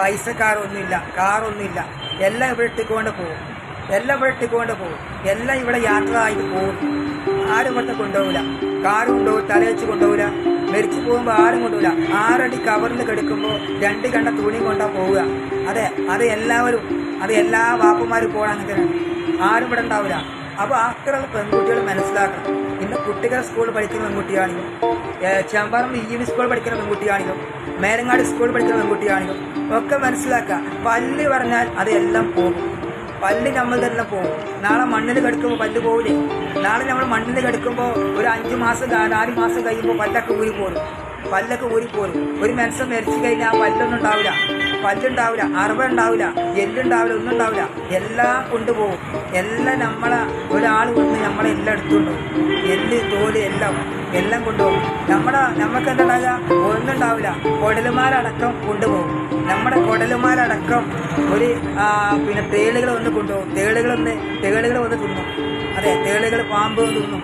പൈസക്കാരൊന്നുമില്ല കാറൊന്നുമില്ല. എല്ലാം ഇവിടെ ഇട്ടിക്കൊണ്ട് പോകും. എല്ലാം ഇവിടെ ഇട്ടിക്കൊണ്ട് പോകും. എല്ലാം ഇവിടെ യാത്ര ആയിട്ട് പോകും. ആരും ഇവിടുത്തെ കൊണ്ടുപോകില്ല കാറ് കൊണ്ടുപോകും തലവെച്ച് കൊണ്ടുപോകില്ല മരിച്ചു പോകുമ്പോൾ ആരും കൊണ്ടുപോകില്ല ആറടി കവറിൽ കെടുക്കുമ്പോൾ രണ്ട് കണ്ട തുണി കൊണ്ടാ പോവുക. അതെ അത് എല്ലാവരും അത് എല്ലാ വാപ്പന്മാരും പോകണം അങ്ങനെ ആരും ഇവിടെ ഉണ്ടാവില്ല അപ്പോൾ അത്ര പെൺകുട്ടികൾ മനസ്സിലാക്കണം. ഇന്ന് കുട്ടികൾ സ്കൂൾ പഠിക്കുന്ന പെൺകുട്ടിയാണെങ്കിലും ചെമ്പാറം ഇ എം സ്കൂളിൽ പഠിക്കുന്ന പെൺകുട്ടിയാണെങ്കിലും മേലങ്ങാട് സ്കൂൾ പഠിക്കുന്ന പെൺകുട്ടിയാണെങ്കിലും ഒക്കെ മനസ്സിലാക്കുക. പല്ല് പറഞ്ഞാൽ അതെല്ലാം പോകും. പല്ല് നമ്മൾ തന്നെ പോകും. നാളെ മണ്ണിൽ കിടക്കുമ്പോൾ പല്ല് പോകില്ലേ നാളെ നമ്മൾ മണ്ണിൽ കിടക്കുമ്പോൾ ഒരു അഞ്ച് മാസം നാല് മാസം കഴിയുമ്പോൾ പല്ലൊക്കെ ഊരി പോരും പല്ലൊക്കെ ഊരി പോരും ഒരു മനുഷ്യൻ മരിച്ചു കഴിഞ്ഞാൽ പല്ലൊന്നും ഉണ്ടാവില്ല. പല്ലുണ്ടാവില്ല അറവ ഉണ്ടാവില്ല എല്ലുണ്ടാവില്ല ഒന്നും ഉണ്ടാവില്ല എല്ലാം കൊണ്ടുപോകും. എല്ലാം നമ്മളെ ഒരാൾ കൊണ്ട് നമ്മളെ എല്ലാം എടുത്തുകൊണ്ടുപോകും എല്ല് തോൽ എല്ലാം എല്ലാം കൊണ്ടുപോകും. നമ്മുടെ നമുക്ക് എന്താ ഒന്നുണ്ടാവില്ല കുടലുമാരടക്കം കൊണ്ടുപോകും. നമ്മുടെ കുടലുമാരടക്കം ഒരു പിന്നെ തേളുകൾ വന്ന് കൊണ്ടുപോകും. തേളുകളൊന്ന് തേളുകൾ വന്ന് തിന്നും. അതെ തേളുകൾ പാമ്പ് തിന്നും.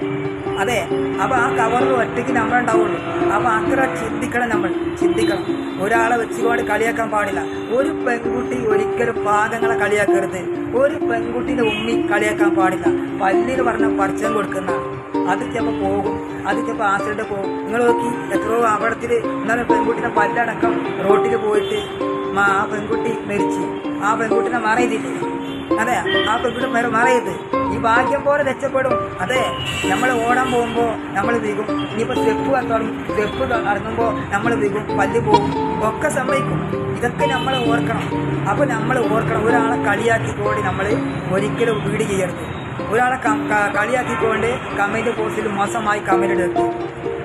അതെ അപ്പൊ ആ കവറിൽ ഒറ്റയ്ക്ക് നമ്മളുണ്ടാവുള്ളൂ അപ്പൊ അത്ര ചിന്തിക്കണം നമ്മൾ ചിന്തിക്കണം. ഒരാളെ വെച്ചുകൊണ്ട് കളിയാക്കാൻ പാടില്ല. ഒരു പെൺകുട്ടി ഒരിക്കലും പാദങ്ങളെ കളിയാക്കരുത്. ഒരു പെൺകുട്ടിയുടെ ഉമ്മി കളിയാക്കാൻ പാടില്ല. പല്ലിന് പറഞ്ഞ പറിച്ചം കൊടുക്കുന്ന അത് ചിലപ്പോൾ പോകും. അത് ചിലപ്പോൾ ആശ്രയിട്ട് പോകും. നിങ്ങൾ നോക്കി എത്രയോ അപകടത്തിൽ എന്നാലും പെൺകുട്ടിയുടെ പല്ലടക്കം റോട്ടിൽ പോയിട്ട് ആ പെൺകുട്ടി മരിച്ചു. ആ പെൺകുട്ടിനെ മറയതില്ലേ അതെ ആ പെൺകുട്ടി വേറെ മറയത്? ഈ ഭാഗ്യം പോലെ രക്ഷപ്പെടും. അതെ നമ്മൾ ഓടാൻ പോകുമ്പോൾ നമ്മൾ വീകും ഇനിയിപ്പോൾ സ്റ്റെപ്പ് തുടങ്ങി സ്റ്റെപ്പ് ഇറങ്ങുമ്പോൾ നമ്മൾ വീകും പല്ല് പോകും. ഒക്കെ സംഭവിക്കും ഇതൊക്കെ നമ്മൾ ഓർക്കണം. അപ്പോൾ നമ്മൾ ഓർക്കണം. ഒരാളെ കളിയാക്കിക്കൊണ്ട് നമ്മൾ ഒരിക്കലും വീട് ചെയ്യരുത്. ഒരാളെ കളിയാക്കിക്കൊണ്ട് കമന്റ് പോസ്റ്റിൽ മോശമായി കമന്റ് എടുത്തു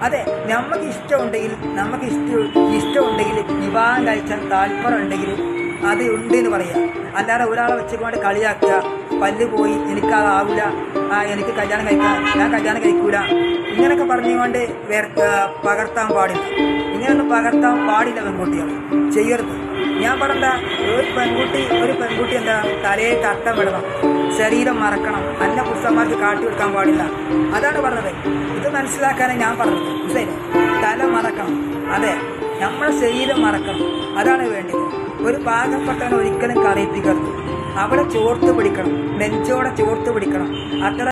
അതെ നമുക്ക് ഇഷ്ടമുണ്ടെങ്കിൽ നമുക്ക് ഇഷ്ടം ഇഷ്ടമുണ്ടെങ്കിൽ വിവാഹം കഴിച്ചാൽ താല്പര്യം ഉണ്ടെങ്കിൽ അത് ഉണ്ട് എന്ന് പറയുക അല്ലാതെ ഒരാളെ വെച്ചുകൊണ്ട് കളിയാക്കുക പല്ല് പോയി എനിക്കതാവില്ല ആ എനിക്ക് കല്യാണം കഴിക്കാം ഞാൻ കല്യാണം കഴിക്കൂല ഇങ്ങനെയൊക്കെ പറഞ്ഞുകൊണ്ട് പകർത്താൻ പാടില്ല. ഇങ്ങനെയൊന്നും പകർത്താൻ പാടില്ല പെൺകുട്ടികൾ. ചെയ്യരുത്. ഞാൻ പറഞ്ഞ ഒരു പെൺകുട്ടി ഒരു പെൺകുട്ടി എന്താ? തലയെ തട്ടം വിടണം. ശരീരം മറക്കണം. അന്ന പുരുഷന്മാർക്ക് കാട്ടി കൊടുക്കാൻ പാടില്ല. അതാണ് പറഞ്ഞത്. ഇത് മനസ്സിലാക്കാനാണ് ഞാൻ പറഞ്ഞത്. ശരി തല മറക്കണം. അതെ. നമ്മുടെ ശരീരം മറക്കണം. അതാണ് വേണ്ടത്. ഒരു പാകപ്പെട്ടവനെ ഒരിക്കലും കറിയിപ്പിക്കരുത് അവിടെ ചോർത്ത് പിടിക്കണം. നെഞ്ചോടെ ചോർത്ത് പിടിക്കണം. അത്ര